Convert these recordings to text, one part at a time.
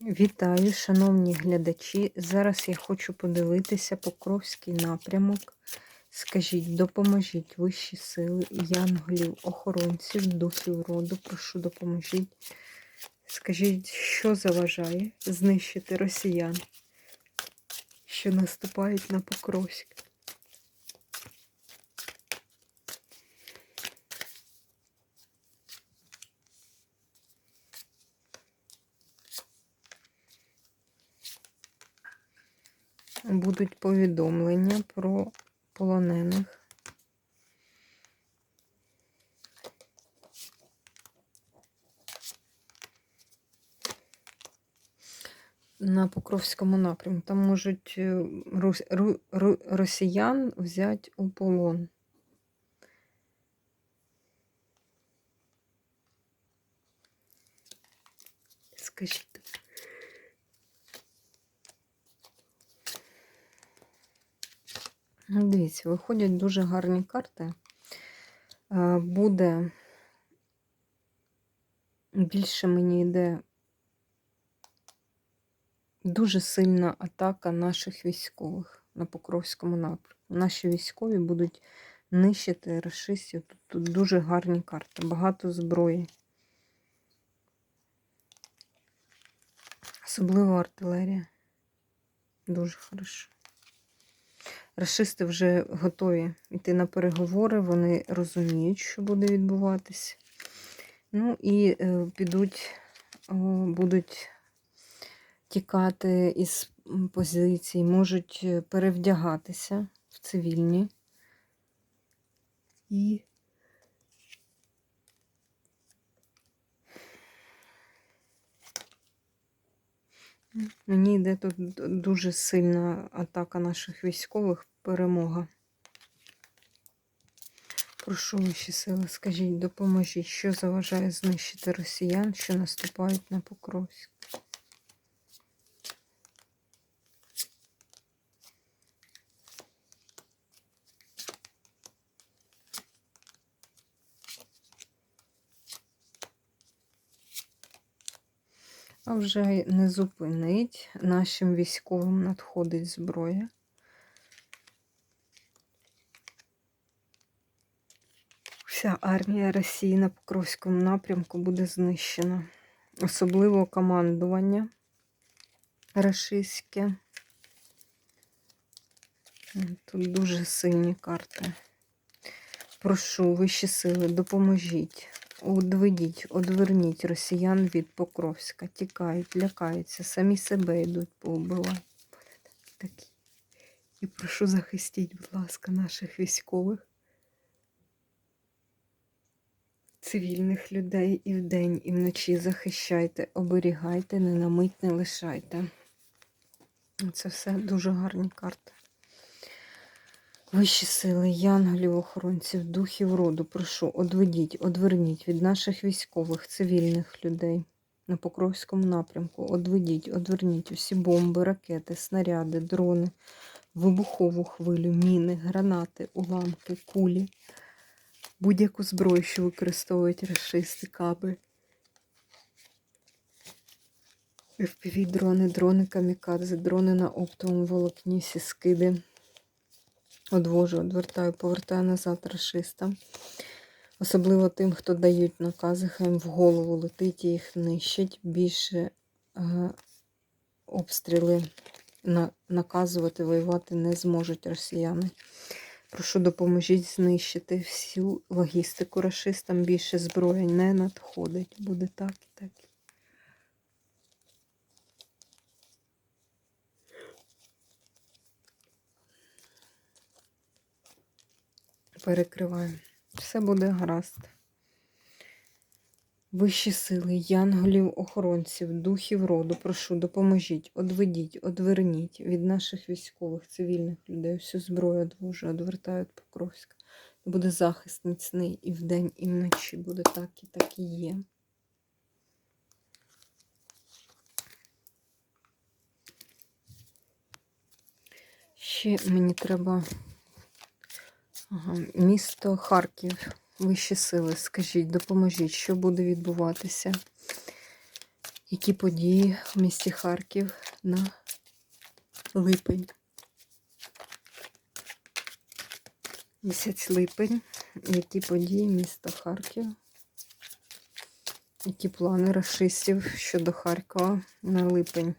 Вітаю, шановні глядачі. Зараз я хочу подивитися Покровський напрямок. Скажіть, допоможіть вищі сили, янголів, охоронців, духів роду. Прошу допоможіть. Скажіть, що заважає знищити росіян, що наступають на Покровськ. Будуть повідомлення про полонених. На Покровському напрямку. Там можуть е, росіян взяти у полон. Скажіть. Дивіться, виходять дуже гарні карти. Е, Буде більше мені йде дуже сильна атака наших військових на Покровському напрямку. Наші військові будуть нищити расистів. Тут, тут дуже гарні карти, багато зброї. Особливо артилерія. Дуже хорошо. Расисти вже готові йти на переговори, вони розуміють, що буде відбуватися. Ну і е, підуть, будуть тікати із позицій, можуть е, перевдягатися в цивільні. І мені йде тут дуже сильна атака наших військових, перемога. Прошу ваші сили, скажіть, допоможіть, що заважає знищити росіян, що наступають на Покровськ. А вже не зупинить. Нашим військовим надходить зброя. Вся армія Росії на Покровському напрямку буде знищена. Особливо командування рашистське. Тут дуже сильні карти. Прошу, вищі сили, допоможіть. Одведіть, одверніть росіян від Покровська. Тікають, лякаються, самі себе йдуть поубивати. І прошу захистіть, будь ласка, наших військових, цивільних людей і вдень, і вночі захищайте, оберігайте, не на мить не лишайте. Це все дуже гарні карти. Вищі сили, янголів, охоронців, духів роду, прошу, одведіть, одверніть від наших військових, цивільних людей на Покровському напрямку. Одведіть, одверніть усі бомби, ракети, снаряди, дрони, вибухову хвилю, міни, гранати, уламки, кулі, будь-яку зброю, що використовують расисти, каби. FPV дрони, дрони камікадзе, дрони на оптовому волокні, скиди. Одвожу, одвертаю, повертаю назад расистам. Особливо тим, хто дають накази, хай в голову летить і їх нищить. Більше е, обстріли на, наказувати, воювати не зможуть росіяни. Прошу, допоможіть знищити всю логістику расистам. Більше зброї не надходить. Буде так і так. Перекриваємо. Все буде гаразд. Вищі сили, янголів, охоронців, духів роду, прошу, допоможіть, одведіть, одверніть від наших військових, цивільних людей всю зброю одвожу, одвертаю від Покровська. Буде захист міцний і вдень, і вночі. Буде так і так і є. Ще мені треба ага, місто Харків. Вищі сили, скажіть, допоможіть, що буде відбуватися Які події в місті Харків на липень? Місяць липень. Які події міста Харків? Які плани расистів щодо Харкова на липень?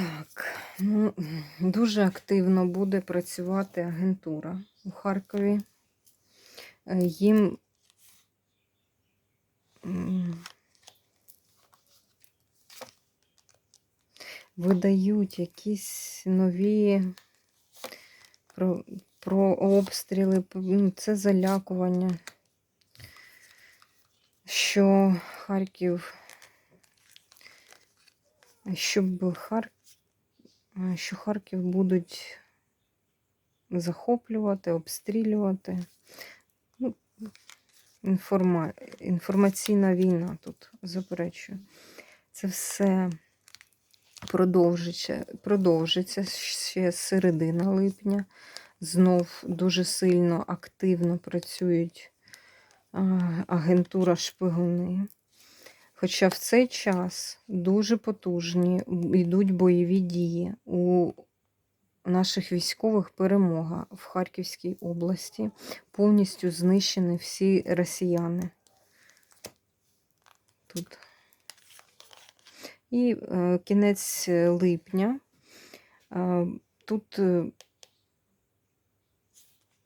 Так, ну, дуже активно буде працювати агентура у Харкові. Е, Їм видають якісь нові про, про обстріли, ну, це залякування, що Харків, щоб Харків що Харків будуть захоплювати, обстрілювати. Ну, інформа... Інформаційна війна тут заперечую. Це все продовжиться, продовжиться ще середина липня. Знов дуже сильно активно працюють агентура шпигуни. Хоча в цей час дуже потужні йдуть бойові дії у наших військових перемога в Харківській області. Повністю знищені всі росіяни. Тут. І е, кінець липня. Е, тут е,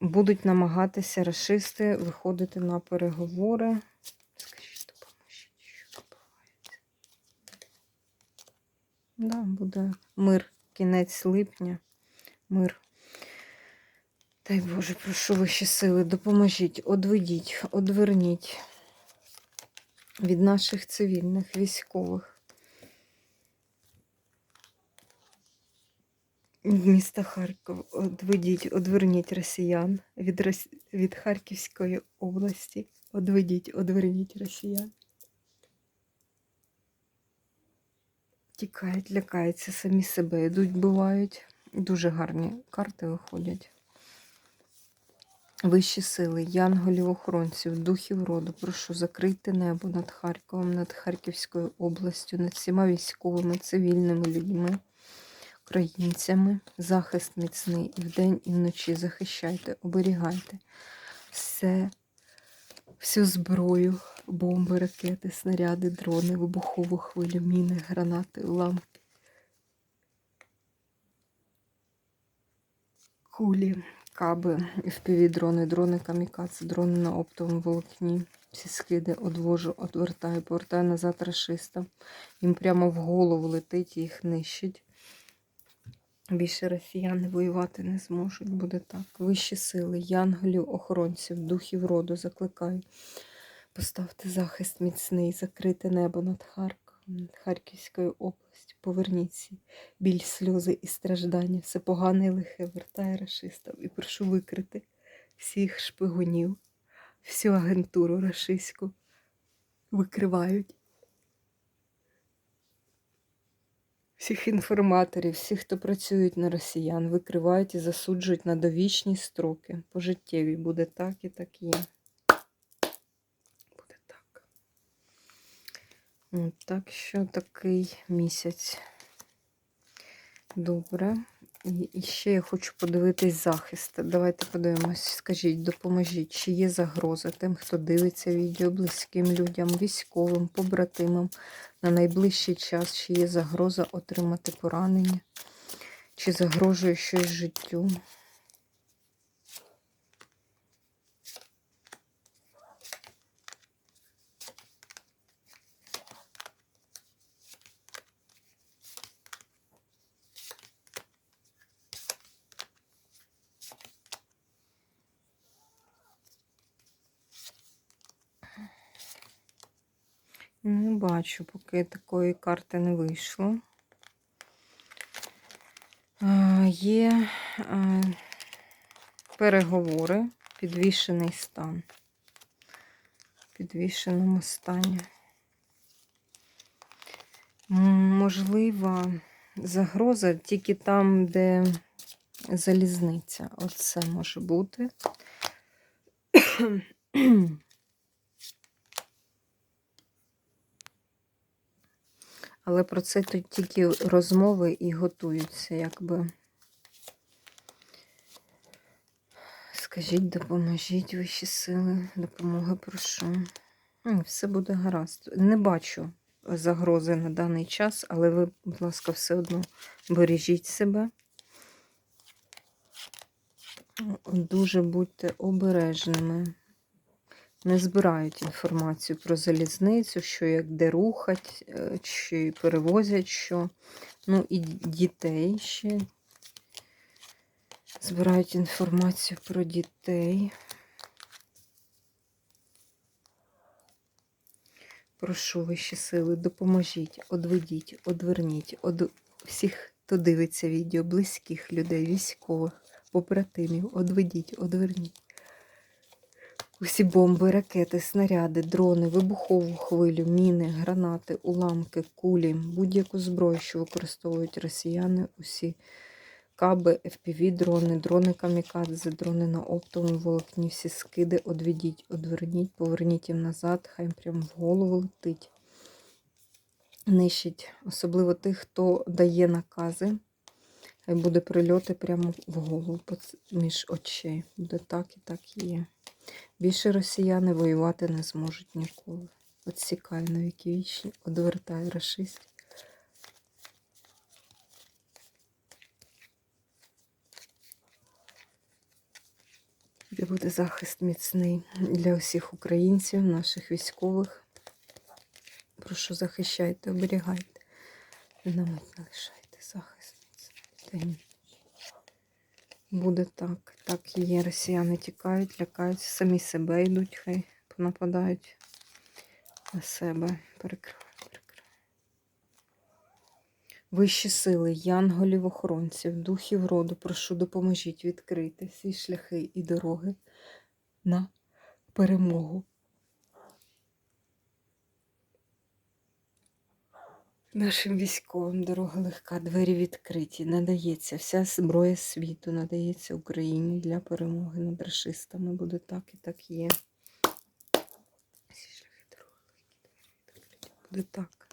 будуть намагатися расисти виходити на переговори. Скажіть, допоможіть, що відбувається. Да, буде мир, кінець липня, мир. Дай Боже, прошу вищі сили, допоможіть, одведіть, одверніть від наших цивільних військових. Міста Харків одведіть, одверніть росіян від, від Харківської області. Одведіть, одверніть росіян. Тікають, лякаються, самі себе йдуть, бувають. Дуже гарні карти виходять. Вищі сили, янголів, охоронців, духів роду, прошу закрити небо над Харковом, над Харківською областю, над всіма військовими, цивільними людьми, українцями. Захист міцний і вдень, і вночі захищайте, оберігайте все, всю зброю, бомби, ракети, снаряди, дрони, вибухову хвилю, міни, гранати, уламки. Кулі, каби, FPV-дрони, дрони камікадзе, дрони на оптовому волокні. Всі скиди одвожу, одвертаю, повертаю назад рашистам. Їм прямо в голову летить, їх нищить. Більше росіяни воювати не зможуть, буде так. Вищі сили, янголів, охоронців, духів роду закликаю. Поставте захист міцний, закрите небо над Харковом, над Харківською областю. Поверніться. Біль, сльози і страждання, все погане і лихе вертає рашистам. І прошу викрити всіх шпигунів, всю агентуру рашистську викривають. Всіх інформаторів, всіх, хто працюють на росіян, викривають і засуджують на довічні строки. Пожиттєві буде так і так є. Буде так. Так що такий місяць. Добре. І, ще я хочу подивитись захист. Давайте подивимось. Скажіть, допоможіть, чи є загроза тим, хто дивиться відео близьким людям, військовим, побратимам на найближчий час, чи є загроза отримати поранення, чи загрожує щось життю. Не бачу, поки такої карти не вийшло. Є переговори, підвішений стан. В Підвішеному стані. Можлива загроза тільки там, де залізниця. Оце може бути. Але про це тут тільки розмови і готуються, якби. Скажіть, допоможіть вищі сили, допомоги прошу. Все буде гаразд. Не бачу загрози на даний час, але ви, будь ласка, все одно бережіть себе. Дуже будьте обережними. Не збирають інформацію про залізницю, що як де рухать, е, чи перевозять що. Ну і дітей ще. Збирають інформацію про дітей. Прошу вищі сили, допоможіть, одведіть, одверніть од всіх, хто дивиться відео, близьких людей, військових, побратимів, одведіть, одверніть. Усі бомби, ракети, снаряди, дрони, вибухову хвилю, міни, гранати, уламки, кулі, будь-яку зброю, що використовують росіяни, усі каби, FPV, дрони, дрони камікадзе, дрони на оптовому волокні, всі скиди, одведіть, одверніть, поверніть їм назад, хай прямо в голову летить. Нищить, особливо тих, хто дає накази. Хай буде прильоти прямо в голову між очей. Буде так і так і є. Більше росіяни воювати не зможуть ніколи. Отсікаю на віки вічні, одвертаю расистів. Де буде захист міцний для усіх українців, наших військових. Прошу, захищайте, оберігайте. Не лишайте захист міцний. Буде так. Так і є. Росіяни тікають, лякаються, самі себе йдуть, хай понападають на себе. Перекриваю, перекриваю. Вищі сили, янголів, охоронців, духів роду, прошу, допоможіть відкрити всі шляхи і дороги на перемогу. Нашим військовим дорога легка, двері відкриті. Надається вся зброя світу, надається Україні для перемоги над расистами. Буде так і так є. Буде так.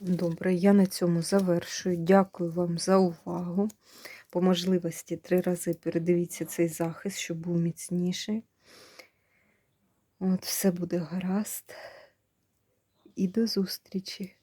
Добре, я на цьому завершую. Дякую вам за увагу. По можливості три рази передивіться цей захист, щоб був міцніший. От, все буде гаразд. І до зустрічі!